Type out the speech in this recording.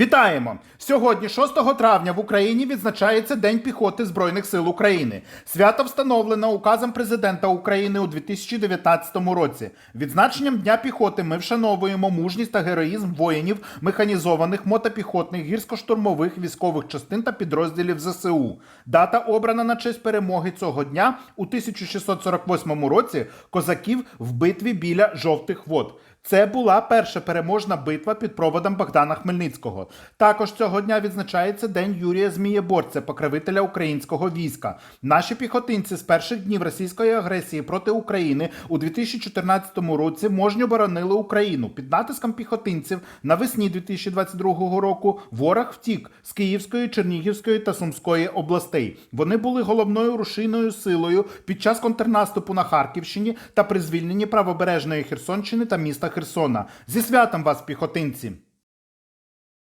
Вітаємо! Сьогодні, 6 травня, в Україні відзначається День піхоти Збройних сил України. Свято встановлено указом президента України у 2019 році. Відзначенням Дня піхоти ми вшановуємо мужність та героїзм воїнів механізованих мотопіхотних гірсько-штурмових військових частин та підрозділів ЗСУ. Дата обрана на честь перемоги цього дня у 1648 році козаків в битві біля жовтих вод. Це була перша переможна битва під проводом Богдана Хмельницького. Також цього дня відзначається День Юрія Змієборця, покровителя українського війська. Наші піхотинці з перших днів російської агресії проти України у 2014 році мужньо боронили Україну. Під натиском піхотинців навесні 2022 року ворог втік з Київської, Чернігівської та Сумської областей. Вони були головною рушійною силою під час контрнаступу на Харківщині та при звільненні правобережної Херсонщини та міста Херсона. Зі святом вас, піхотинці!